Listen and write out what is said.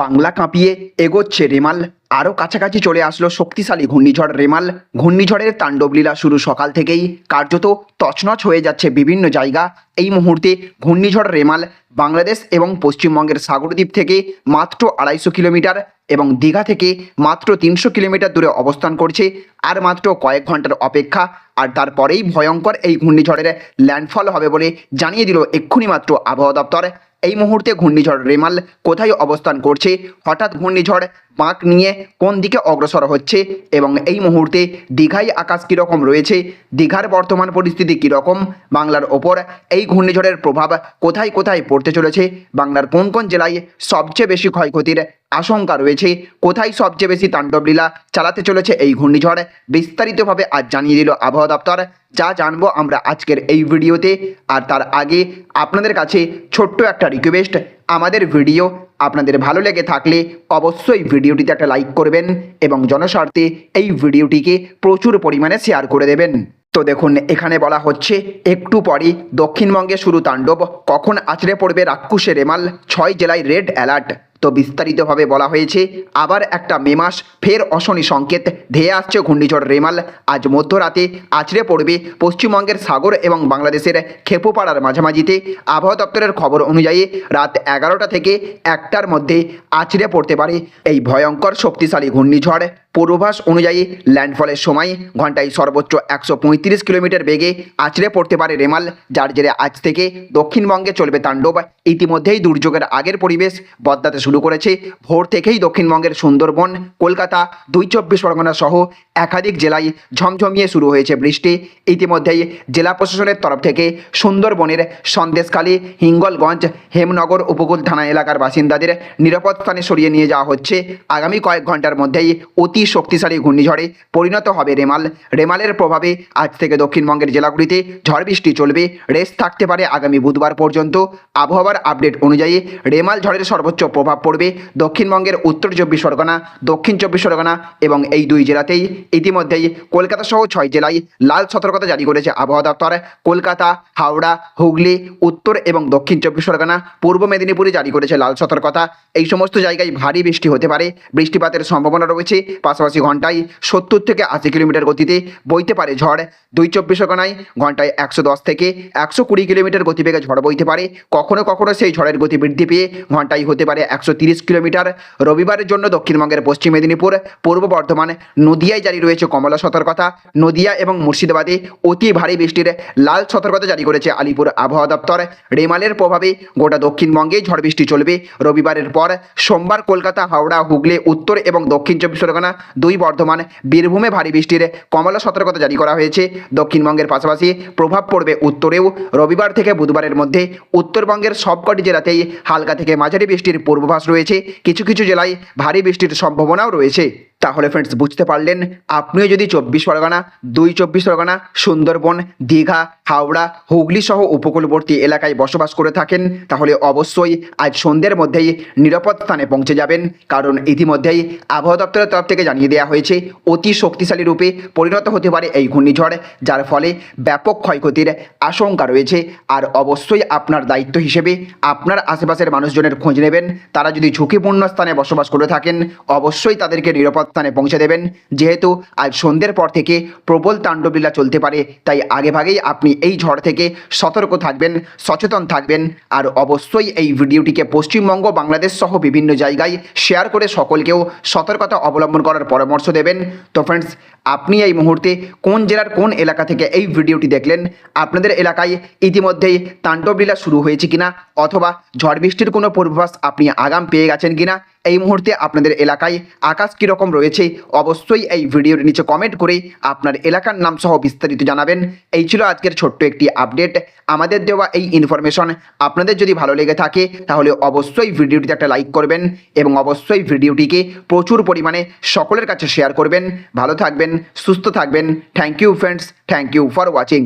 বাংলা কাঁপিয়ে এগোচ্ছে রেমাল। আরও কাছাকাছি চলে আসলো শক্তিশালী ঘূর্ণিঝড় রেমাল। ঘূর্ণিঝড়ের তাণ্ডবলীলা শুরু সকাল থেকেই। কার্যত তছনছ হয়ে যাচ্ছে বিভিন্ন জায়গা। এই মুহূর্তে ঘূর্ণিঝড় রেমাল বাংলাদেশ এবং পশ্চিমবঙ্গের সাগরদ্বীপ থেকে মাত্র আড়াইশো কিলোমিটার এবং দীঘা থেকে মাত্র তিনশো কিলোমিটার দূরে অবস্থান করছে। আর মাত্র কয়েক ঘণ্টার অপেক্ষা। আর তারপরেই ভয়ঙ্কর এই ঘূর্ণিঝড়ের ল্যান্ডফল হবে বলে জানিয়ে দিল এক্ষুনি মাত্র আবহাওয়া দপ্তর। এই মুহূর্তে ঘূর্ণিঝড় রেমাল কোথায় অবস্থান করছে? হঠাৎ ঘূর্ণিঝড় বাঁক নিয়ে কোন দিকে অগ্রসর হচ্ছে? এবং এই মুহূর্তে দীঘায় আকাশ কীরকম রয়েছে? দীঘার বর্তমান পরিস্থিতি কীরকম? বাংলার ওপর এই ঘূর্ণিঝড়ের প্রভাব কোথায় কোথায় পড়তে চলেছে? বাংলার কোন কোন জেলায় সবচেয়ে বেশি ক্ষয়ক্ষতির আশঙ্কা রয়েছে, কোথায় সবচেয়ে বেশি তাণ্ডবলীলা চালাতে চলেছে এই ঘূর্ণিঝড়? বিস্তারিতভাবে আজ জানিয়ে দিল আবহাওয়া দপ্তর। যা জানব আমরা আজকের এই ভিডিওতে। আর তার আগে আপনাদের কাছে ছোট্ট একটা রিকোয়েস্ট আমাদের ভিডিও আপনাদের ভালো লেগে থাকলে অবশ্যই ভিডিওটিতে একটা লাইক করবেন এবং জনস্বার্থে এই ভিডিওটিকে প্রচুর পরিমাণে শেয়ার করে দেবেন। তো দেখুন, এখানে বলা হচ্ছে, একটু পরই দক্ষিণবঙ্গে শুরু তাণ্ডব। কখন আছড়ে পড়বে রাক্ষুসে রেমাল ছয় জেলায় রেড অ্যালার্ট তো বিস্তারিতভাবে বলা হয়েছে। আবার একটা মে মাস, ফের অশনি সংকেত, ধেয়ে আসছে ঘূর্ণিঝড় রেমাল। আজ মধ্যরাতে আছড়ে পড়বে পশ্চিমবঙ্গের সাগর এবং বাংলাদেশের খেপোপাড়ার মাঝামাঝিতে। আবহাওয়া দপ্তরের খবর অনুযায়ী রাত এগারোটা থেকে একটার মধ্যে আছড়ে পড়তে পারে এই ভয়ঙ্কর শক্তিশালী ঘূর্ণিঝড়। পূর্বাভাস অনুযায়ী ল্যান্ডফলের সময় ঘন্টায় সর্বোচ্চ একশো পঁয়ত্রিশ কিলোমিটার বেগে আছড়ে পড়তে পারে রেমাল, যার জেরে আজ থেকে দক্ষিণবঙ্গে চলবে তাণ্ডব। ইতিমধ্যেই দুর্যোগের আগের পরিবেশ বদলাতে শুরু করেছে। ভোর থেকেই দক্ষিণবঙ্গের সুন্দরবন, কলকাতা, দুই চব্বিশ পরগনা সহ একাধিক জেলায় ঝমঝমিয়ে শুরু হয়েছে বৃষ্টি। ইতিমধ্যেই জেলা প্রশাসনের তরফ থেকে সুন্দরবনের সন্দেশখালী, হিঙ্গলগঞ্জ, হেমনগর, উপকূল থানা এলাকার বাসিন্দাদের নিরাপদ স্থানে সরিয়ে নিয়ে যাওয়া হচ্ছে। আগামী কয়েক ঘণ্টার মধ্যেই শক্তিশালী ঘূর্ণিঝড়ে পরিণত হবে রেমাল। রেমালের প্রভাবে আজ থেকে দক্ষিণবঙ্গের জেলাগুলিতে ঝড় বৃষ্টি চলবে। রেস্ট থাকতে পারে আগামী বুধবার পর্যন্ত। আবহাওয়ার আপডেট অনুযায়ী রেমাল ঝড়ের সর্বোচ্চ প্রভাব পড়বে দক্ষিণবঙ্গের উত্তর চব্বিশ পরগনা, দক্ষিণ চব্বিশ পরগনা এবং এই দুই জেলাতেই। ইতিমধ্যেই কলকাতা সহ ছয় জেলায় লাল সতর্কতা জারি করেছে আবহাওয়া দপ্তর। কলকাতা, হাওড়া, হুগলি, উত্তর এবং দক্ষিণ চব্বিশ পরগনা, পূর্ব মেদিনীপুরে জারি করেছে লাল সতর্কতা। এই সমস্ত জায়গায় ভারী বৃষ্টি হতে পারে। বৃষ্টিপাতের সম্ভাবনা রয়েছে। পাশাপাশি ঘন্টায় সত্তর থেকে আশি কিলোমিটার গতিতে বইতে পারে ঝড়। দুই চব্বিশ পরগনায় ঘন্টায় একশো দশ থেকে একশো কুড়ি কিলোমিটার গতিবেগে ঝড় বইতে পারে। কখনো কখনো সেই ঝড়ের গতি বৃদ্ধি পেয়ে ঘন্টায় হতে পারে একশো তিরিশ কিলোমিটার। রবিবারের জন্য দক্ষিণবঙ্গের পশ্চিম মেদিনীপুর, পূর্ব বর্ধমান, নদিয়ায় জারি রয়েছে কমলা সতর্কতা। নদিয়া এবং মুর্শিদাবাদে অতি ভারী বৃষ্টির লাল সতর্কতা জারি করেছে আলিপুর আবহাওয়া দপ্তর। রেমালের প্রভাবে গোটা দক্ষিণবঙ্গে ঝড় বৃষ্টি চলবে। রবিবারের পর সোমবার কলকাতা, হাওড়া, হুগলি, উত্তর এবং দক্ষিণ চব্বিশ পরগনা দুই বর্ধমান, বীরভূমে ভারী বৃষ্টির কমলা সতর্কতা জারি করা হয়েছে। দক্ষিণবঙ্গের পাশাপাশি প্রভাব পড়বে উত্তরেও। রবিবার থেকে বুধবারের মধ্যে উত্তরবঙ্গের সবকটি জেলাতেই হালকা থেকে মাঝারি বৃষ্টির পূর্বাভাস রয়েছে। কিছু কিছু জেলায় ভারী বৃষ্টির সম্ভাবনাও রয়েছে। তাহলে ফ্রেন্ডস বুঝতে পারলেন? আপনিও যদি চব্বিশ পরগনা, দুই চব্বিশ পরগনা, সুন্দরবন, দীঘা, হাওড়া, হুগলি সহ উপকূলবর্তী এলাকায় বসবাস করে থাকেন, তাহলে অবশ্যই আজ সন্ধ্যের মধ্যেই নিরাপদ স্থানে পৌঁছে যাবেন। কারণ ইতিমধ্যেই আবহাওয়া দপ্তরের তরফ থেকে জানিয়ে দেওয়া হয়েছে, অতি শক্তিশালী রূপে পরিণত হতে পারে এই ঘূর্ণিঝড়, যার ফলে ব্যাপক ক্ষয়ক্ষতির আশঙ্কা রয়েছে। আর অবশ্যই আপনার দায়িত্ব হিসেবে আপনার আশেপাশের মানুষজনের খোঁজ নেবেন। তারা যদি ঝুঁকিপূর্ণ স্থানে বসবাস করে থাকেন, অবশ্যই তাদেরকে নিরাপদ স্থানে পৌঁছে দেবেন। যেহেতু আজ সন্ধ্যের পর থেকে প্রবল তাণ্ডবলীলা চলতে পারে, তাই আগেভাগেই আপনি এই ঝড় থেকে সতর্ক থাকবেন, সচেতন থাকবেন। আর অবশ্যই এই ভিডিওটিকে পশ্চিমবঙ্গ, বাংলাদেশ সহ বিভিন্ন জায়গায় শেয়ার করে সকলকেও সতর্কতা অবলম্বন করার পরামর্শ দেবেন। তো ফ্রেন্ডস আপনি এই মুহূর্তে কোন জেলার কোন এলাকা থেকে এই ভিডিওটি দেখলেন? আপনাদের এলাকায় ইতিমধ্যেই তাণ্ডবলীলা শুরু হয়েছে কিনা? অথবা ঝড় বৃষ্টির কোনো পূর্বাভাস আপনি আগাম পেয়ে গেছেন কিনা? এই মুহূর্তে আপনাদের এলাকায় আকাশ কীরকম রয়েছে, অবশ্যই এই ভিডিওর নিচে কমেন্ট করে আপনার এলাকার নাম সহ বিস্তারিত জানাবেন। এই ছিল আজকের ছোট্ট একটি আপডেট আমাদের দেওয়া এই ইনফরমেশন আপনাদের যদি ভালো লেগে থাকে, তাহলে অবশ্যই ভিডিওটিতে একটা লাইক করবেন এবং অবশ্যই ভিডিওটিকে প্রচুর পরিমাণে সকলের কাছে শেয়ার করবেন। ভালো থাকবেন, সুস্থ থাকবেন। Thank you friends thank you for watching